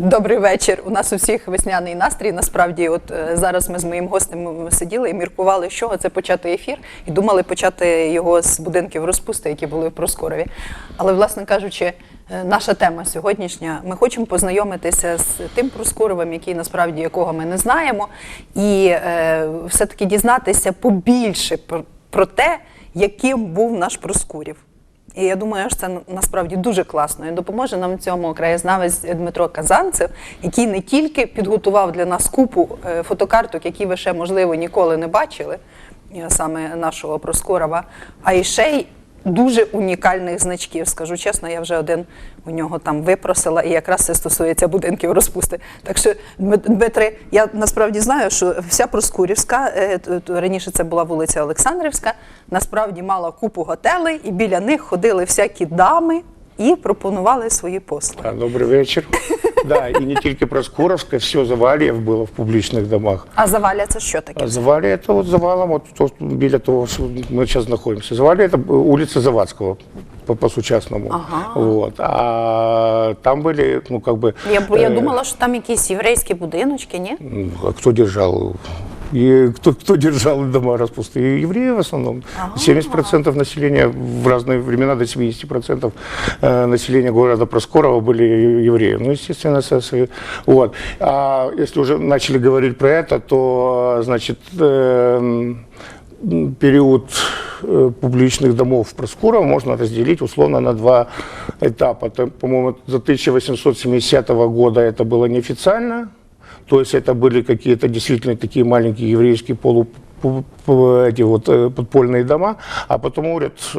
Е, Добрий вечір. У нас у всіх весняний настрій. Насправді, от е, зараз ми з моїм гостем сиділи і міркували, з чого це почати ефір, і думали почати його з будинків розпусти, які були в Проскорові. Але, власне кажучи, е, наша тема сьогоднішня. Ми хочемо познайомитися з тим Проскоровим, який насправді якого ми не знаємо, і е, все-таки дізнатися побільше про, про те, яким був наш Проскурів. І я думаю, що це насправді дуже класно. І допоможе нам цьому краєзнавець Дмитро Казанцев, який не тільки підготував для нас купу е, фотокарток, які ви ще можливо ніколи не бачили, е, саме нашого Проскорова, а і ще й дуже унікальних значків. Скажу чесно, я вже один у нього там випросила, і якраз це стосується будинків розпусти. Так що, Дмит- Дмитре, я насправді знаю, що вся Проскурівська, е, раніше це була вулиця Олександрівська, насправді мала купу готелей, і біля них ходили всякі дами і пропонували свої послуги. Добрий вечір. Да, і не тільки Проскуровська, все завалів було в публічних домах. А завалія це що таке? А Завалія – це от завалом, от то, біля того, що ми зараз знаходимося. Завалія – це вулиця Завадського, по, по сучасному. Ага. Вот. А там були, ну, как бы... Я, я э, думала, що там якісь єврейські будиночки, ні? А кто держал? И кто, кто держал дома распустые? Евреи в основном. 70% населения в разные времена, до 70% э, населения города Проскорова были евреи. Ну, естественно, со- вот. А если уже начали говорить про это, то, значит, м, период э, публичных домов в Проскурово можно разделить условно на два этапа. По-моему, до 1870 года это было неофициально, то есть это были какие-то действительно такие маленькие еврейские полу эти вот э, подпольные дома, а потом уряд э,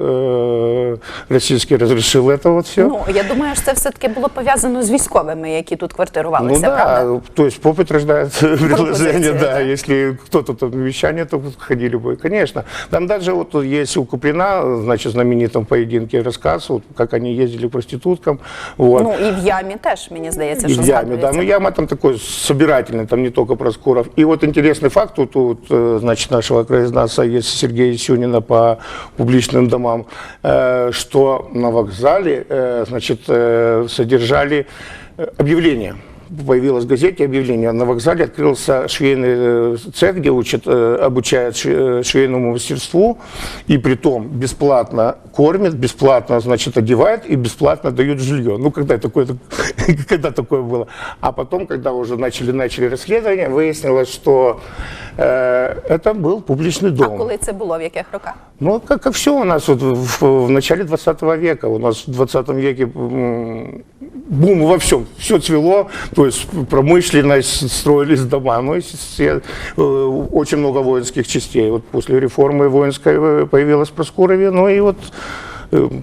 э, российский разрешил это вот все. Ну я думаю, що це все-таки було пов'язано з військовими, які тут Ну квартирувалися, да, правда? то есть попыт рождает предложение, да. да. Если кто-то там вещание, то вот ходили бы, конечно. Там даже вот есть у Куприна, значит, в знаменитом поединке рассказ, вот, как они ездили к проституткам. Вот. Ну і в ямі теж мені здається, И що в яме, да. згадується. Ну, яма там такой собирательный, там не только Проскуров. И вот интересный факт тут, вот, э, значит, нашего краезнавца есть Сергея Сюнина по публичным домам, э, что на вокзале, э, значит, э, содержали э, объявление. Появилось в газете объявление. На вокзале открылся швейный э, цех, где учат, э, обучают э, швейному мастерству, и при том бесплатно кормят, бесплатно, значит, одевают и бесплатно дают жилье. Ну, когда такое, когда такое было? А потом, когда уже начали, начали расследование, выяснилось, что э, это был публичный А дом. коли це було, в яких роках? Ну, как и все у нас вот в, в начале 20 века. У нас в 20 веке бум во всем. Все цвело, то есть промышленность, строились дома. Ну, и все, э, очень много воинских частей. Вот после реформы воинской э, появилась в Проскурове, ну и вот э,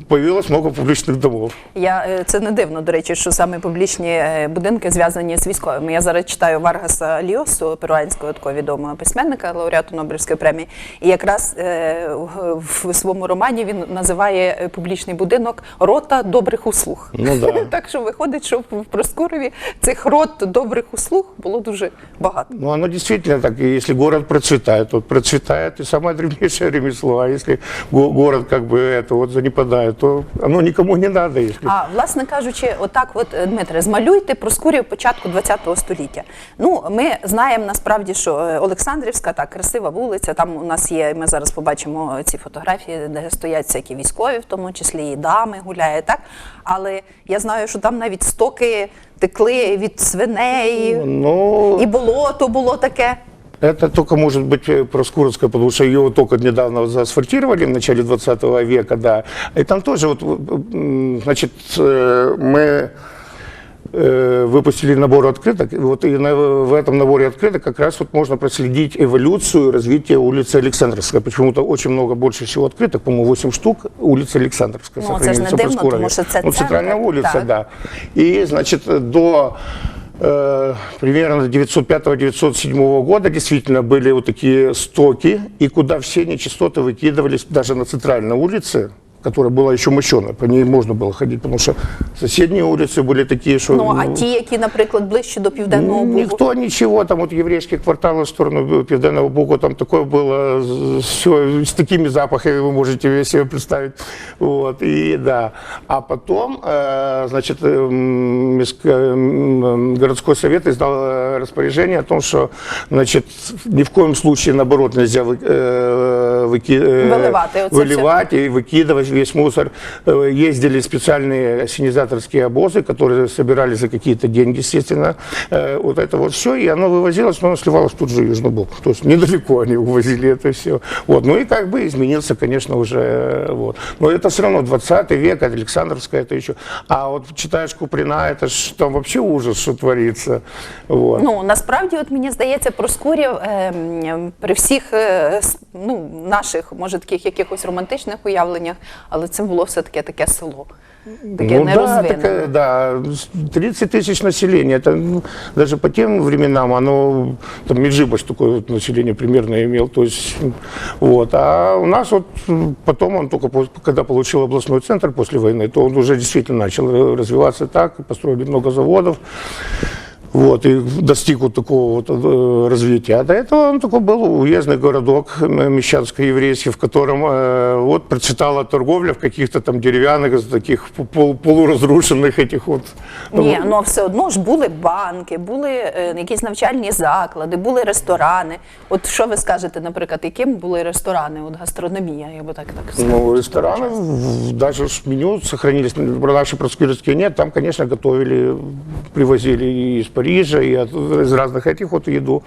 появилось много публичных домов. Я е, це не дивно, до речі, що саме публічні е, будинки зв'язані з військовими. Я зараз читаю Варгаса Ліосу, перуанського такого відомого письменника, лауреату Нобелівської премії. І якраз е, в, в своєму романі він називає е, публічний будинок рота добрих услуг. Ну да. так що виходить, що в Проскурові цих рот добрих услуг було дуже багато. Ну, оно действительно так. И если город процветает, то процветает и самое древнейшее ремесло. А если го- город как бы это вот занепадает, то оно никому не надо. Если... А власне кажучи, отак, от е, Дмитре, змалюйте Проскурів початку ХХ століття. Ну, ми знаємо насправді, що е, Олександрівська так красива вулиця. Там у нас є. Ми зараз побачимо ці фотографії, де стоять всякі військові, в тому числі і дами гуляють, так. Але я знаю, що там навіть стоки текли від свиней, Ну, і болото було таке. Это только может быть э, Проскуровская, потому что ее вот только недавно вот заасфальтировали в начале 20 века, да. И там тоже вот, м, значит, э, мы э, выпустили набор открыток, и вот и на- в этом наборе открыток как раз вот можно проследить эволюцию развития улицы Александровская. Почему-то очень много, больше всего открыток, по-моему, 8 штук, улица Александровская Ну, это ж не сохранилась в дивно, Проскурове. тому що це Ну, центральная центр, улица, так. да. И, значит, до э, примерно 905-907 года действительно были вот такие стоки, и куда все нечистоты выкидывались даже на центральной улице, которая была еще мощеная, по ней можно было ходить, потому что соседние улицы были такие, что... Ну а ну, ті, які, наприклад, ближче до південного Бугу, Никто ничего, там вот еврейский квартал в сторону Південного Бугу, там такое было, все с такими запахами вы можете себе представить. Вот, и да. А потом, э, значит, эм, миск- эм, городской совет издал э, распоряжение о том, что, значит, ни в коем случае, наоборот, нельзя вы- э, выки- э, Выливать, и вот это выливать и выкидывать весь мусор. Э, Ездили специальные ассенизаторские обозы, которые собирали за какие-то деньги, естественно. Э, Вот это вот все, и оно вывозилось, но оно сливалось тут же в Южный Бог. То есть недалеко они увозили это все. Вот. Ну и как бы изменился, конечно, уже. э, Вот. Но это все равно 20 век, Александровская это еще. А вот читаешь Куприна, это ж там вообще ужас, что творится. Вот. Ну насправді, от мені здається, Проскурів е, м, при всіх е, с- ну, наших, може, таких якихось романтичних уявленнях, але це було все таки таке село. Таке Ну да, нерозвинене. такая, да, 30 тысяч населения, это ну, даже по тем временам оно, там Меджибаш такое вот население примерно имел, то есть, вот, а у нас вот м, потом он только, пос- когда получил областной центр после войны, то он уже действительно начал э, развиваться так, построили много заводов, вот, и достиг вот такого вот э, развития. А до этого он такой был уездный городок м, мещанско-еврейский, в котором э, вот процветала торговля в каких-то там деревянных, таких пол- полуразрушенных этих вот. Ні, ну все одно ж були банки, були е, якісь навчальні заклади, були ресторани. От що ви скажете, наприклад, яким були ресторани? От гастрономія, я би так так сказала. Ну, рестораны, в- даже ж меню сохранились, про наши проскурецкие нет, там, конечно, готовили, привозили и из Парижа, и от- из разных этих вот еду.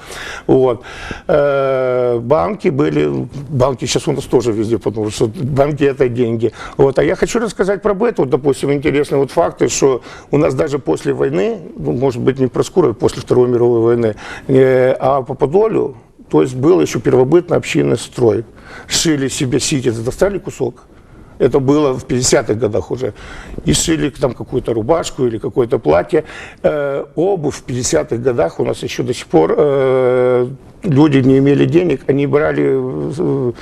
Вот. Э, банки были, банки сейчас у нас тоже везде, потому что банки это деньги. Вот. А я хочу рассказать про Бет, вот, допустим, интересные вот факты, что у нас даже после войны, ну, может быть, не про Скурову, после Второй мировой войны, э, а по Подолю, то есть был еще первобытный общинный строй. Шили себе сити, достали кусок. Это было в 50-х годах уже. И шили там какую-то рубашку или какое-то платье. Э, обувь в 50-х годах у нас еще до сих пор э, люди не имели денег, они брали э,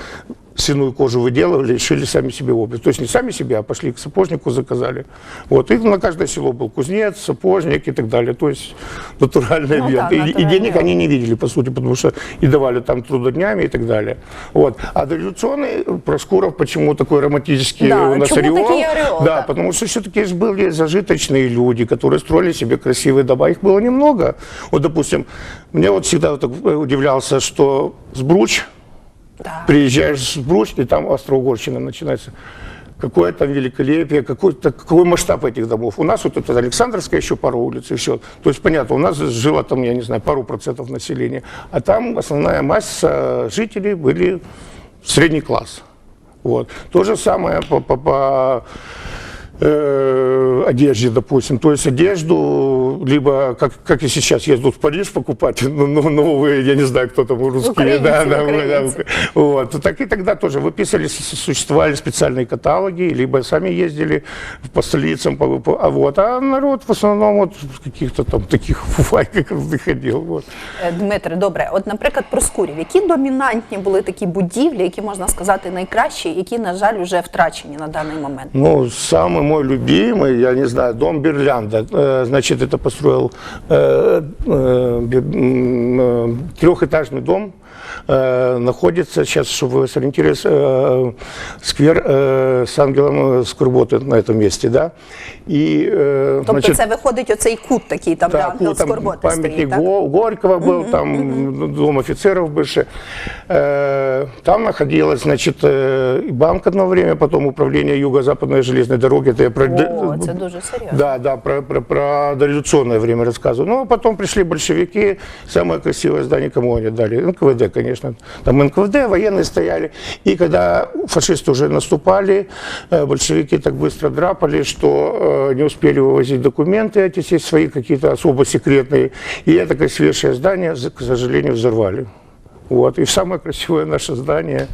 свиную кожу выделывали шили сами себе обувь. То есть не сами себе, а пошли к сапожнику, заказали. Вот. И на каждое село был кузнец, сапожник и так далее. То есть натуральная Ну да, и, и денег они не видели, по сути, потому что и давали там трудоднями и так далее. Вот. А дореволюционный Проскуров, почему такой романтический Да, у нас ореол? ореол, Да, да. потому что все-таки были зажиточные люди, которые строили себе красивые дома. Их было немного. Вот, допустим, мне вот всегда вот э, удивлялся, что Сбруч, Да. приезжаешь Бруч, и там Австро-Угорщина начинается. Какое там великолепие, какой, какой масштаб этих домов. У нас вот это Александровская еще пару улиц и все. То есть, понятно, у нас жило там, я не знаю, пару процентов населения. А там основная масса жителей были средний класс. Вот. То же самое по, по, по э, одежде, допустим. То есть одежду, либо, как, как и сейчас, ездят в Париж покупать ну, ну, новые, я не знаю, кто там русские. Украинцы, да, да, украинцы. да, вот. Так и тогда тоже выписали, с- существовали специальные каталоги, либо сами ездили по столицам, по, по- а вот. А народ в основном вот в каких-то там таких фуфайках выходил. Вот. Е, Дмитре, добре, от, наприклад, Проскурів, які домінантні були такі будівлі, які можна сказати найкращі, які, на жаль, вже втрачені на даний момент? Ну, самый мой любимый, я не знаю, дом Берлянда. Э, Значит, это построил э, э, бе- м, э, трехэтажный дом. Э, находится сейчас, чтобы вы сориентировались, э, сквер э, с ангелом Скорботы на этом месте, да. И, э, Тобто це виходить оцей кут такий, там, де так, ангел ну, там скорботи стоїть, памятник так? Го- Горького был, там дом офицеров бывший. Э, Там находилась, значит, э, и банк одно время, потом управление Юго-Западной железной дороги. Это я про, О, це дуже серйозно. да, да, про, про, про дореволюционное время рассказываю. Ну, а потом пришли большевики, самое красивое здание кому они дали? НКВД, конечно. Там НКВД, военные стояли. И когда фашисты уже наступали, э, большевики так быстро драпали, что э, не успели вывозить документы эти все свои какие-то особо секретные. И это красивейшее здание, за- к сожалению, взорвали. Вот. И самое красивое наше здание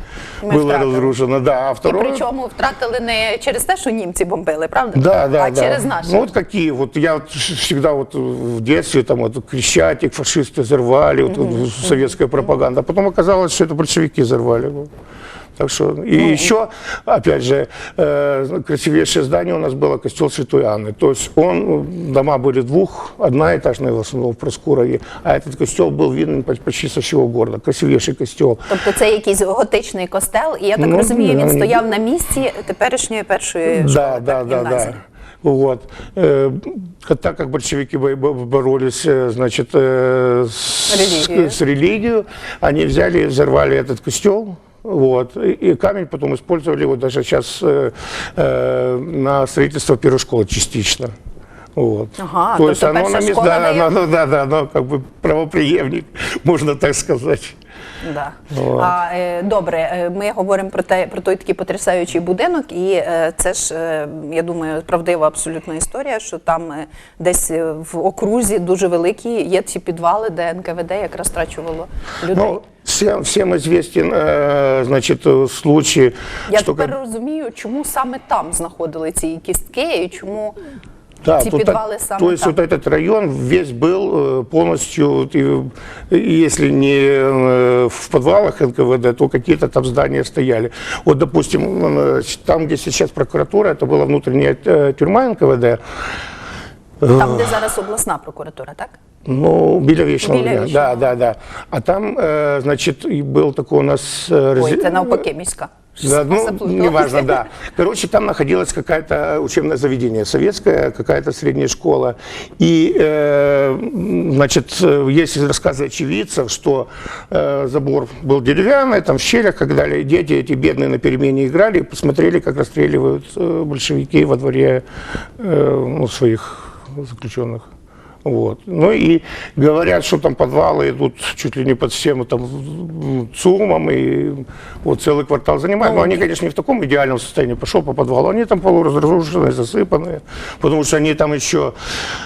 Мы было втратили. разрушено. Да, а І второе... причому втратили не через те, що німці бомбили, правда? Да, да, а да. через наші. Ну вот какие, вот я вот ш- всегда вот в детстве там вот Крещатик, фашисты взорвали, вот, вот советская пропаганда. А потом оказалось, что это большевики взорвали. Вот. Так что, и еще, опять же, э, красивейшее здание у нас было костел Святой Анны. То есть он, ну, дома были двух, одноэтажные в основном в Проскурове, а этот костел был виден по- почти со всего города. Красивейший костел. Тобто це якийсь готичний костел, і я так Ну, розумію, він ну, стояв на місці теперішньої першої Да, школи, да, так, да, гімназії. да. Вот. Э, Так как большевики бо- бо- боролись, э, значит, э, с, Религией. с религией, они взяли и взорвали этот костел. Вот. И, и камень потом использовали его даже сейчас э, э, на строительство первой школы частично. Вот. Ага, То то есть есть оно перша на месте, школа да, дає- оно, да, да, оно как бы правоприемник, можно так сказать. Да. А, е, добре, е, ми говоримо про те про той такий потрясаючий будинок, і е, це ж е, я думаю, правдива абсолютно історія, що там е, десь е, в окрузі дуже великі є ці підвали, де НКВД якраз страчувало людей. Ну, всем, всем известен, э, значит, э, случай, я что тепер как- розумію, чому саме там знаходили ці кістки, і чому Да, Эти тут подвалы так- сами то есть там. вот этот район весь был э, полностью, вот, и, и если не э, в подвалах НКВД, то какие-то там здания стояли. Вот, допустим, э, там, где сейчас прокуратура, это была внутренняя э, тюрьма НКВД, там, де зараз обласна прокуратура, так? ну, Біля Вечного. Біля Біля Вічного. Да, да, да. А там, э, значит, и был такой у нас... э, Ой, рези- це навпаки міська. Да, ну, Заплуталась. неважно, да. Короче, там находилось какое-то учебное заведение, советское, какая-то средняя школа. И, э, значит, э, есть рассказы очевидцев, что э, забор был деревянный, там в щелях, как далее. Дети эти бедные на перемене играли и посмотрели, как расстреливают э, большевики во дворе э, ну, своих заключенных. Вот. Ну и говорят, что там подвалы идут чуть ли не под всем там м, ЦУМом, и вот целый квартал занимают. Но они, конечно, не в таком идеальном состоянии. Пошел по подвалу, они там полуразрушенные, засыпанные, потому что они там еще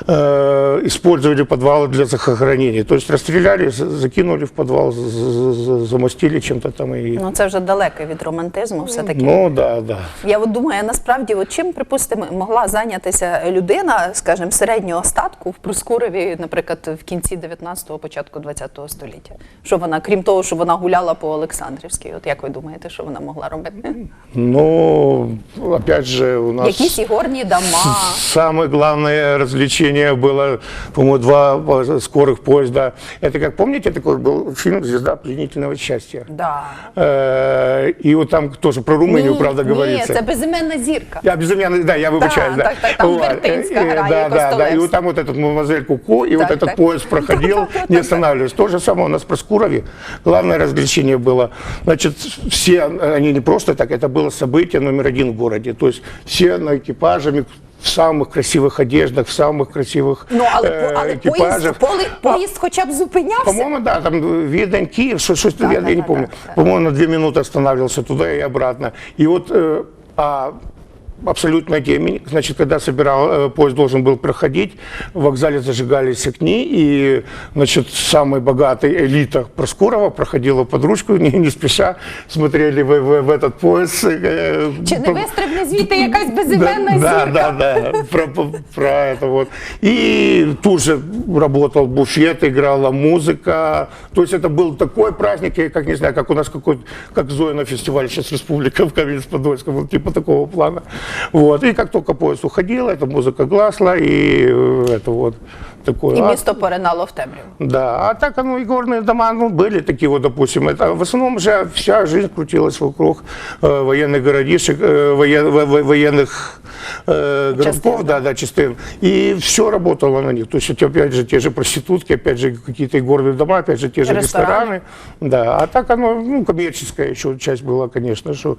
э, использовали подвалы для захоронения. То есть расстреляли, за- закинули в подвал, за- за- за- замостили чем-то там и... Ну це вже далеко від романтизму, все таки. Ну да, да. Я от думаю, насправді, от чим, припустимо, могла зайнятися людина, скажімо, середнього статку в Проскурові, наприклад, в кінці 19-го, початку 20-го століття. Що вона, крім того, що вона гуляла по Олександрівській, от як ви думаєте, що вона могла робити? Ну, опять же, у нас... Якісь ігорні дома. Самое главное развлечение было, по-моему, два скорых поезда. Это, как помните, такой был фильм «Звезда пленительного счастья». Да. Э, И вот там тоже про Румынию, правда, ні, говорится. це безіменна зірка. Я безымянный, да, я выбачаюсь, да. так, так, там Вот, Вертинская э, грає, Да, да, да. И Костолевський. вот там вот этот мадемуазель Куку, и вот Так, этот так. поезд проходил, Так, так, так, не так. останавливаясь. То же самое у нас в Проскурове. Главное развлечение было, значит, все, они не просто так, это было событие номер один в городе. То есть все на экипажами, в самых красивых одеждах, в самых красивых Ну, але, э, але поїзд, экипажах. поли- поїзд хоча б зупинявся. По-моему, да, там Видань, Киев, что, что Да, я, да, я не да, помню. да, да. По-моему, на две минуты останавливался туда и обратно. И вот э, а, абсолютно теме, значит, когда собирал, э, поезд должен был проходить, в вокзале зажигались огни, и, значит, самая богатая элита Проскурова проходила под ручку, не, не спеша, смотрели в, в- в этот поезд. э, Чи не по- вистрибне звідти якась безіменна да, зірка? да, да, про, про- про это вот. И тут же работал буфет, играла музыка. То есть это был такой праздник, я как не знаю, как у нас какой как Зоя на фестивале сейчас республика в Каменец-Подольском, вот типа такого плана. Вот. И как только поезд уходил, эта музыка гасла, и э, это вот такое. І А- місто поринало в темряву. да, а так оно и горные дома, ну, были такие вот, допустим, это в основном же вся жизнь крутилась вокруг э, военных городишек, э, воен- во- во- военных э, городков, да, да, частей, и все работало на них, то есть, опять же, те же проститутки, опять же, какие-то горные дома, опять же, те же Рестораны. рестораны, да, а так оно, ну, коммерческая еще часть была, конечно, что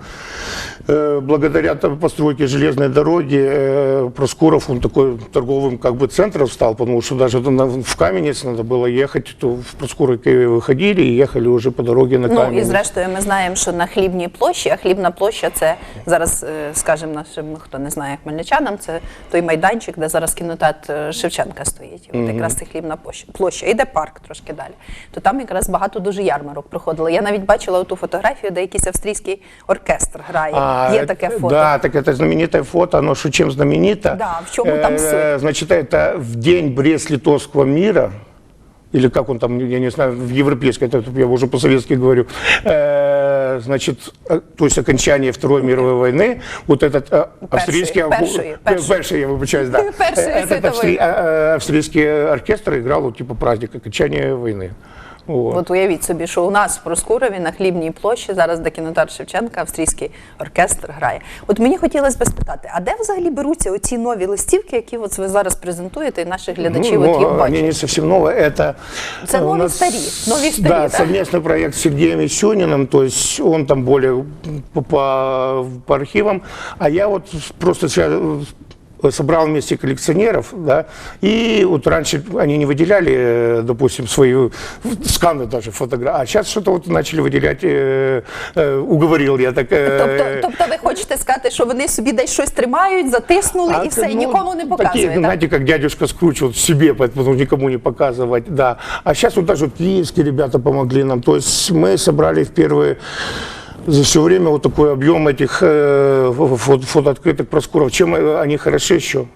э, благодаря там постройке железной дороги э, Проскуров, он такой торговым как бы центром стал, потому что даже на- в Каменец надо было ехать, то в Проскуровке выходили и ехали уже по дороге на Ну і Каменец. зрештою, ми знаємо, що на хлібній площі, а хлібна площа це зараз, е, скажімо, нашим, хто не знає хмельничанам, це той майданчик, де зараз кінотеатр е, Шевченка стоїть. От якраз це хлібна площа. площа. Іде парк трошки далі. То там якраз багато дуже ярмарок проходило. Я навіть бачила ту фотографію, де якийсь австрійський оркестр грає. Є таке это- фото. Да, так это знаменитое фото, оно что чем знаменито? Да, в чём там суть? Значит, это в день Брест-Литовского мира, или как он там, я не знаю, в европейской, это я уже по-советски говорю, э, значит, э, то есть окончание Второй мировой войны, вот этот э, австрийский... перший, перший. перший, я вибачаюсь, да. Перший Э, Этот э, э, австрийский оркестр играл вот типа праздник окончания войны. Вот. От уявіть собі, що у нас в Проскурові на хлібній площі зараз де кінотеатр Шевченка австрійський оркестр грає. От мені хотілося би спитати, а де взагалі беруться оці нові листівки, які от ви зараз презентуєте, і наші глядачі Ну, от їх но бачать? они не совсем новые. Это Это э, у новые нас, стари, новые стари, Да, да? совместный проект с Сергеем Исюниным, то есть он там более по, по, по архивам, а я вот просто сейчас собрал вместе коллекционеров, да, и вот раньше они не выделяли, э, допустим, свои сканы даже фотографии, а сейчас что-то вот начали выделять, э, э, уговорил я так. э, Тобто, тобто ви хочете сказати, що вони собі десь щось тримають, затиснули і все, і ну, нікому не Такие, показує, так? знаете, как дядюшка Скруч, вот себе, поэтому никому не показывать, да. А сейчас вот даже вот киевские ребята помогли нам. То есть мы собрали в первые за все время вот такой объем этих э, фо- фо- фотооткрыток Проскуров. Чем э, они хороши еще?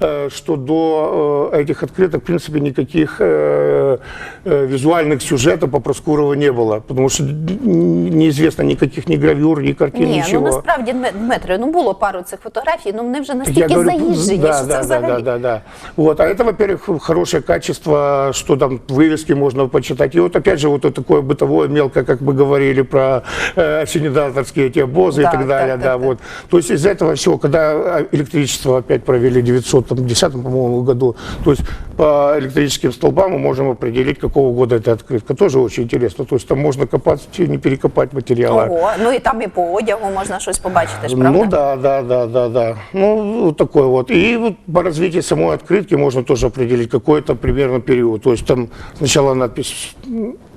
Э, что до э, этих открыток, в принципе, никаких э, визуальных сюжетов по Проскурову не было, потому что неизвестно никаких ні гравюр, ні картин, Ні, нічого. ну насправді, Дмитро, ну було пару цих фотографій, ну вони вже настільки говорю, заїжджені, да, що да, це да, взагалі. Да, да, да. Вот. А это, во-первых, хорошее качество, что там вывески можно почитать. И вот опять же, вот такое бытовое мелко, как мы говорили про э, осенизаторские эти обозы да, и так далее. Так, да, так, да, да. Вот. То есть из-за этого всего, когда а, электричество опять провели 900 1910, по-моему, году. То есть по электрическим столбам мы можем определить, какого года эта открытка. Тоже очень интересно. То есть там можно копать, не перекопать материалы. Ого, ну и там и по одягу можна щось побачити, ж, ну правда? Ну да, да, да, да, да. Ну вот такое вот. И вот по развитию самой открытки можно тоже определить какой-то примерно период. То есть там сначала надпись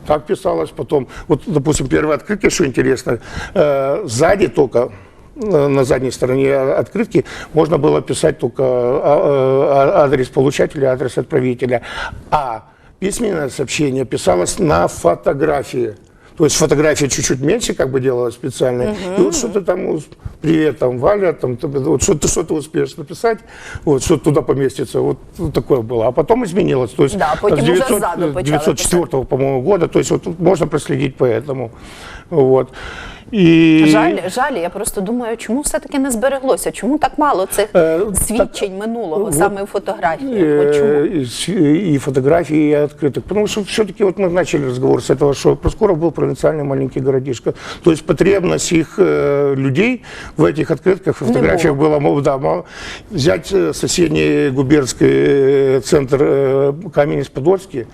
так писалась, потом, вот, допустим, первое открытие, что интересно, э, сзади только на задней стороне открытки можно было писать только а, э, адрес получателя, адрес отправителя. А письменное сообщение писалось на фотографии. То есть фотография чуть-чуть меньше как бы делалась специально. И вот что-то там, привет, там, Валя, там, вот что ты, что ты успеешь написать, вот, что туда поместится, вот, вот такое было. А потом изменилось. То есть Да, ззаду почали 904 по-моему, года, то есть вот можно проследить по этому. Вот. И... Жаль, жаль, я просто думаю, чому все-таки не збереглося? Чому так мало цих Е, свідчень минулого вот, саме в фотографії? От чому? Э, и с- и фотографии, и открыток. Потому что все-таки вот мы начали разговор с этого, что Проскуров был провинциальный маленький городишко. То есть потребность их э, людей в этих открытках и фотографиях была, мол, да, мол, взять э, соседний губернский э, центр э, Каменец-Подольский,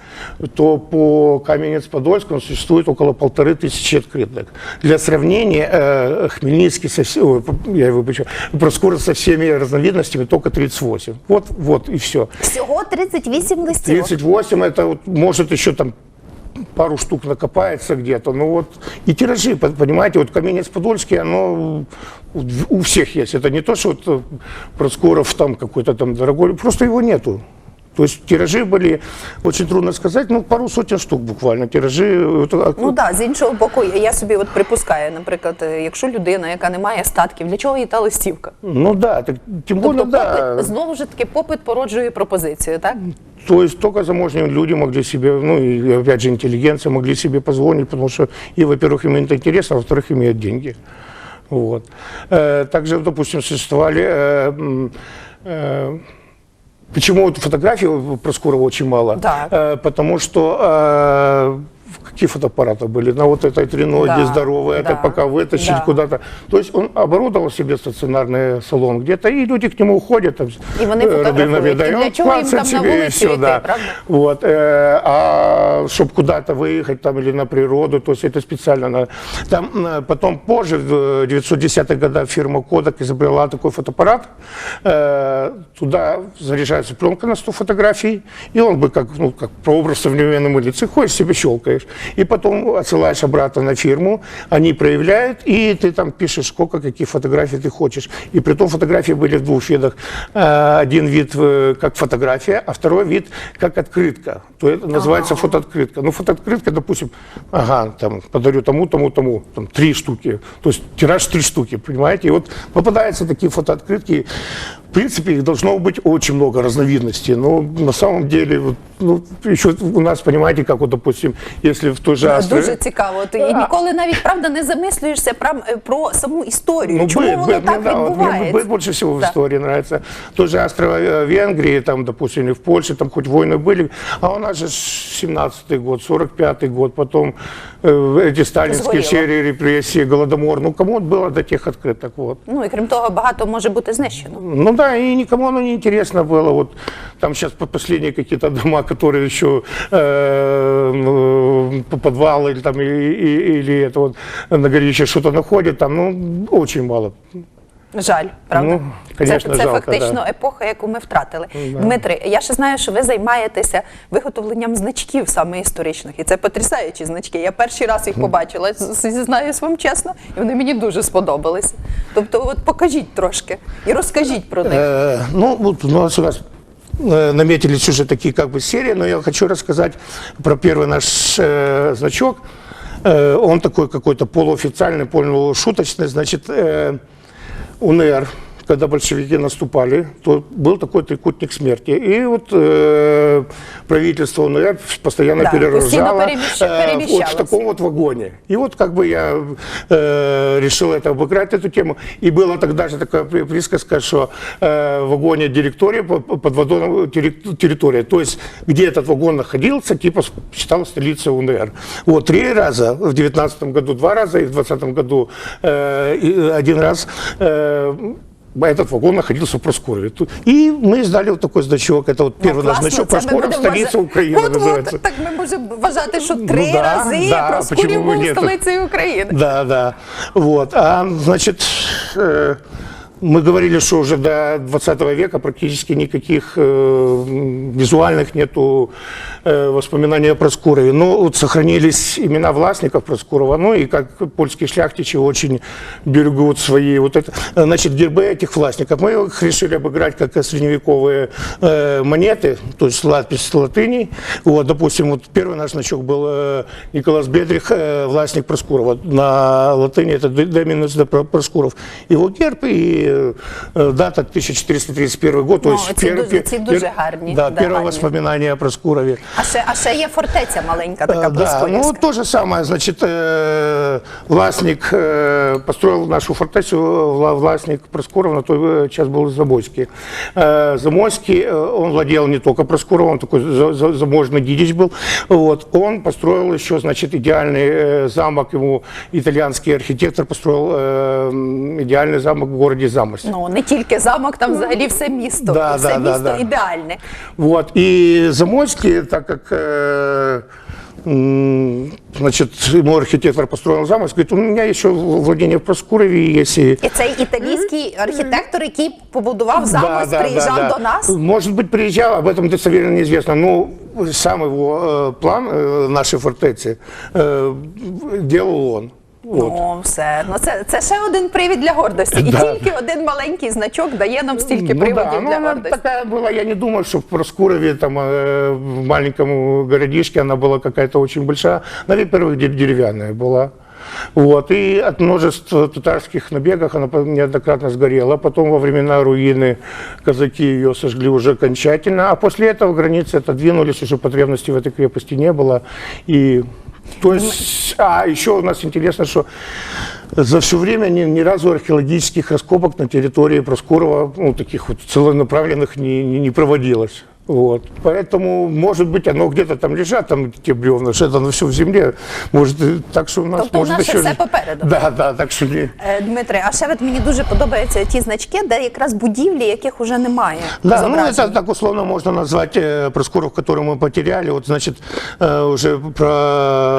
то по Каменец-Подольскому существует около полторы тысячи открыток. Для сравнения, э, Хмельницкий, со, ой, я его выбачаю, Проскуров со всеми разновидностями только 38. Вот, вот и все. Всього 38 листів. 38 это вот, может еще там пару штук накопается где-то. Ну вот и тиражи, по- понимаете, вот Каменец-Подольский, оно у всех есть. Это не то, что вот э, Проскуров там какой-то там дорогой, просто его нету. То есть тиражи были, очень трудно сказать, ну пару сотен штук буквально. Тиражи, это, Ну так, з іншого боку, я собі от припускаю, наприклад, е, якщо людина, яка не має статків, для чого їй та листівка? ну да, так, тем более, Тобто да. попит, знову ж таки попит породжує пропозицію, так? То есть только замужние люди могли себе, ну и опять же интеллигенция могли себе позволить, потому что и, во-первых, им это интересно, а во-вторых, имеют деньги. Вот. Э, Также, допустим, существовали... э, м, э, Почему вот фотографий у Проскурова очень мало? Так. Э, Потому что э, какие фотоаппараты были? На вот этой треноге Да, здоровой, да, это пока вытащить да. куда-то. То есть он оборудовал себе стационарный салон где-то, и люди к нему уходят. Там, И вони э, фотографують. Рубинові, да, І и для он чого їм клацает там на себе, и вулицю все, йти, да. правда? Вот, э, а чтобы куда-то выехать там или на природу, то есть это специально. на- Там э, потом позже, в 910-х годах фирма Kodak изобрела такой фотоаппарат. Э, Туда заряжается пленка на 100 фотографий, и он бы как, ну, как прообраз современной мылицы, ходишь себе щелкаешь. И потом отсылаешь обратно на фирму, они проявляют, и ты там пишешь, сколько, каких фотографий ты хочешь. И при том фотографии были в двух видах. Э, Один вид э, как фотография, а второй вид как открытка. То это называется фотооткрытка. Ну, фотооткрытка, допустим, ага, там, подарю тому, тому, тому, там, три штуки. То есть тираж три штуки, понимаете? И вот попадаются такие фотооткрытки, В принципе, их должно быть очень много разновидностей, но на самом деле, вот, ну, еще у нас, понимаете, как вот, допустим, если в той же Австрии- Дуже цікаво. Ти і ніколи навіть правда не замислюєшся про, про саму історію. Чому быт- воно быт, так ну да, вот мне відбувається? быт больше всего в Да. истории нравится. Тоже Австро-Венгрии, там, допустим, или в Польше, там хоть войны были, а у нас же 17-й год, 45-й год, потом э, эти сталинские Сгорело. серии репрессий, Голодомор. Ну, кому вот было до тех открыток, вот. Ну і крім того, багато може бути знищено. Ну да, и никому оно не интересно было. Вот там сейчас последние какие-то дома, которые еще э, ну, по- подвалы или там и- и- или это вот на горище что-то находят, там ну очень мало. Жаль, правда? Ну, конечно, це, це жалко, фактично да. епоха, яку ми втратили. Дмитрий, я ще знаю, що ви займаєтеся виготовленням значків саме історичних, і це потрясаючі значки. Я перший раз їх побачила, з- зізнаюсь вам чесно, і вони мені дуже сподобалися. Тобто, от покажіть трошки і розкажіть про них. Э, ну, вот у нас у нас э, наметились уже такие как бы серии, но я хочу рассказать про первый наш э, значок. Э, он такой какой-то полуофициальный, полушуточный, значит, э, УНР, когда большевики наступали, то был такой трикутник смерти. И вот э, правительство УНР постоянно Да, переражало постійно переміщ- э, вот переміщалося. в таком вот вагоне. И вот как бы я э, решил это обыграть, эту тему. И была тогда же такая при- присказка, что э, в вагоне директория по- по- под водой терри- территория. То есть, где этот вагон находился, типа с- считалось столицей УНР. Вот, три раза, в 19 году два раза, и в 20 году э, и один раз э, этот вагон находился в Проскурове. Ту- И мы издали вот такой значок. Это вот первый Ну, наш класно, значок. це ми Проскуров, будемо столица вважати- Украины От, называется. от, так ми можемо вважати, що три Ну да, рази да, Проскурів почему бы був нет? столицею України. Да, да. Вот. А, значит, э, мы говорили, что уже до 20 века практически никаких э, визуальных нету э, воспоминаний о Проскурове. Но вот сохранились имена властников Проскурова, ну и как польские шляхтичи очень берегут свои вот это. Э, Значит, гербы этих властников. Мы их решили обыграть как средневековые э, монеты, то есть надпись латыни. Вот, допустим, вот первый наш значок был э, Николас Бедрих, э, властник Проскурова. На латыни это Д- Доминус де Про- Проскуров. Его герб и дата 1431 год. То Ну, есть эти пер- дуже- пер- эти дуже пер- гарні, Да, да, первое гарні. воспоминание о Проскурове. А ще, а ще є фортеця маленька така Э, Да, Проскурівська. ну то же самое, значит, э, властник э, построил нашу фортецю, вла- властник Проскуров на тот э, час был Замойский. Э, Замойский, э, он владел не только Проскуровым, он такой за- за- заможный дидич был. Вот. Он построил еще, значит, идеальный э, замок, ему итальянский архитектор построил э, м, идеальный замок в городе Замость. Ну не тільки замок, там взагалі все місто. Да, все да, да, місто да. ідеальне. Вот. И Замойский, так как э, м, значит, ему архитектор построил замок, говорит, у меня еще владение в Проскурове есть. И... І цей італійський архітектор, який побудував замок, приїжджав до нас. Может быть, приезжал, об этом достоверно неизвестно. Но сам его э, план э, нашей фортеции э, делал он. Вот. Ну, все. Ну, це, це ще один привід для гордості. І Да. тільки один маленький значок дає нам стільки Ну приводів да, ну для она гордості. такая была, я не думаю, что в Проскурове, там, э, в маленьком городишке она была какая-то очень большая. Она, во-первых, де- деревянная была. Вот, и от множества татарских набегов она по- неоднократно сгорела. Потом во времена руины казаки ее сожгли уже окончательно. А после этого границы отодвинулись, уже потребности в этой крепости не было. И то есть, а еще у нас интересно, что за все время ни, ни разу археологических раскопок на территории Проскурова, ну, таких вот целонаправленных не, не, не проводилось. Вот. Поэтому, может быть, оно где-то там лежат, там те бревна, что это все в земле. Может, и так что у нас Тобто у может нас ще еще... все попереду. Да, да, так что не... Е, Дмитре, а ще от мені дуже подобаються ті значки, де якраз будівлі, яких уже немає. Да, ну зображень. это так условно можно назвать э, Проскуров, который мы потеряли. Вот, значит, э, уже про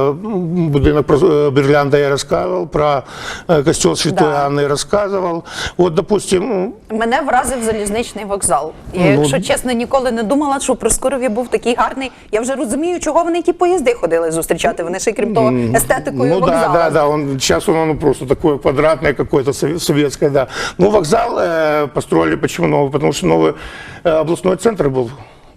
м, будинок Прос- э, Берлянда я рассказывал, про э, костел Святой Да. Анны рассказывал. Вот, допустим, Мене вразив залізничний вокзал. Я, Ну, якщо чесно, ніколи не думала, що в Проскурові був такий гарний. Я вже розумію, чого вони ті поїзди ходили зустрічати. Вони ще й крім того естетикою Ну вокзалу. да, да, да, он, сейчас он, он просто такое квадратное какое-то сове- советское, да. Ну вокзал э, построили почему новый? Потому что новый э, областной центр был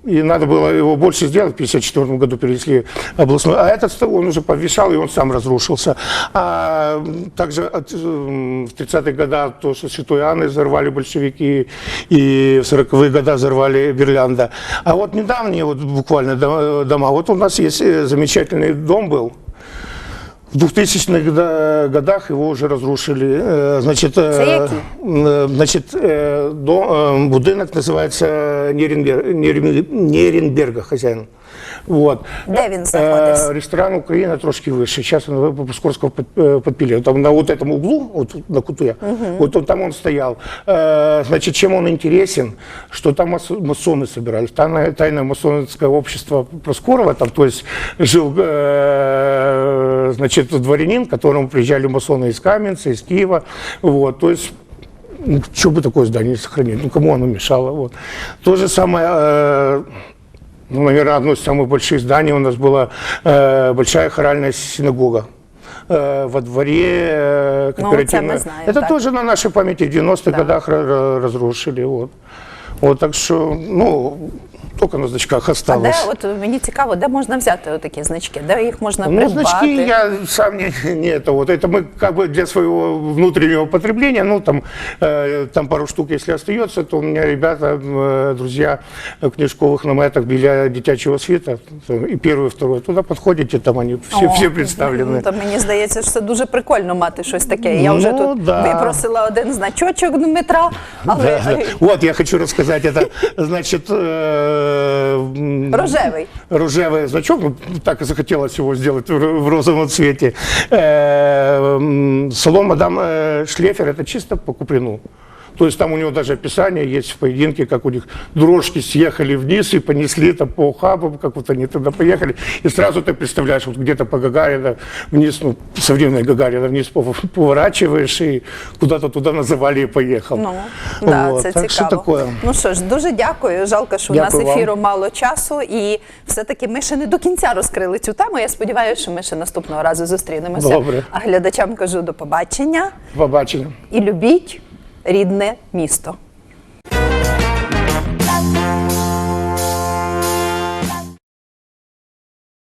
И надо было его больше сделать. В 1954 году перенесли областной. А этот ст- он уже повешал, и он сам разрушился. А м, также от, м, в 30-е годы то, что Святой Анны взорвали большевики, и в 40-е годы взорвали Берлянда. А вот недавние вот буквально дома, дома. Вот у нас есть э, замечательный дом был, в 2000-х года- годах его уже разрушили. Э, Значит, э, Це який? э, значит э, до, э, будинок називається Неренберг, Нерен- Неренберга, хазяїн. Вот Де э, він знаходився? Э, ресторан Україна трошки вище. Зараз він Пускорського підпілля. Там на вот этом углу, вот на куту, угу. от там він стояв. Э, значит, чем он интересен? Что там масоны собирались? Тайне, тайне масонське общество Проскорова, там, то есть, жив значит, дворянин, к которому приезжали масоны из Каменца, из Киева. Вот, то есть ну, что бы такое здание сохранить, ну, кому оно мешало. Вот. То же самое э, ну, наверное, одно из самых больших зданий у нас была э, большая хоральная синагога. э, во дворе э, Ну, кооперативная. это мы знаем, Это так. тоже на нашей памяти в 90-х Да. годах ра- ра- разрушили. Вот. вот так что, ну, только на значках А де, осталось. от мені цікаво, де можна взяти такі значки, де їх можна Ну, придбати? значки я сам не, не это вот. Это мы как бы для своего внутреннего потребления, ну, там, э, там пару штук, если остается, то у меня ребята, э, друзья э, книжковых наметах біля дитячого света, то и первый, и второй, туда подходите, там они все, О, все Ну, представлены. то мені здається, що це дуже прикольно мати щось таке. Я вже Ну, тут да. випросила один значочок Дмитра, але Да, да. Вот, я хочу рассказать, это, значит, э, м, рожевий. рожевый значок, ну, так и захотелось его сделать в ро- в розовом цвете. Э, м, Салон мадам э, Шлефер, это чисто по Куприну. То есть там у него даже описание есть в поединке, как у них дрожки съехали вниз и понесли там по ухабам, как вот они туда поехали. И сразу ты представляешь, вот где-то по Гагарина вниз, ну, современная Гагарина вниз пов- поворачиваешь и куда-то туда называли и поехал. Ну, да, Вот, це так цікаво. що такое. Ну що ж, дуже дякую. Жалко, що у нас Дякую вам. ефіру мало часу, і все-таки ми ще не до кінця розкрили цю тему. Я сподіваюся, що ми ще наступного разу зустрінемося. Добре. А глядачам кажу до побачення Побачення. і любіть рідне місто.